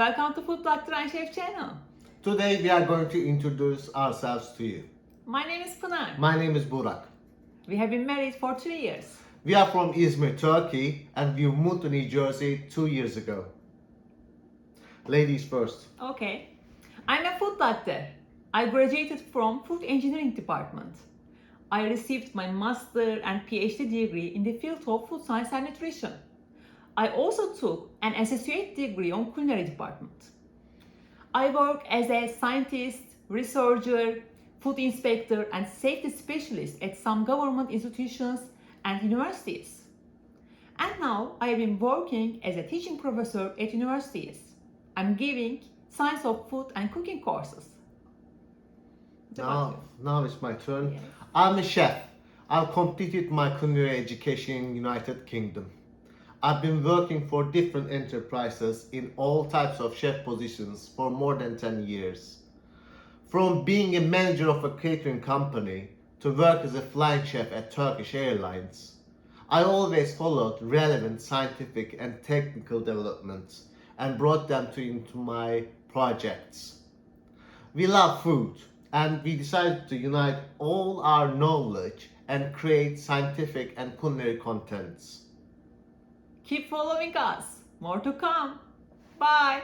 Welcome to Food Doctor and Chef channel. Today we are going to introduce ourselves to you. My name is Pınar. My name is Burak. We have been married for three years. We are from Izmir, Turkey, and we moved to New Jersey two years ago. Ladies first. Okay. I'm a food doctor. I graduated from Food Engineering Department. I received my master and PhD degree in the field of food science and nutrition. I also took an associate degree on culinary department. I work as a scientist, researcher, food inspector, and safety specialist at some government institutions and universities. And now I have been working as a teaching professor at universities. I'm giving science of food and cooking courses. Now, now it's my turn. Yes. I'm a chef. I've completed my culinary education in United Kingdom. I've been working for different enterprises in all types of chef positions for more than 10 years. From being a manager of a catering company to work as a flying chef at Turkish Airlines, I always followed relevant scientific and technical developments and brought them to into my projects. We love food and we decided to unite all our knowledge and create scientific and culinary contents. Keep following us. More to come. Bye.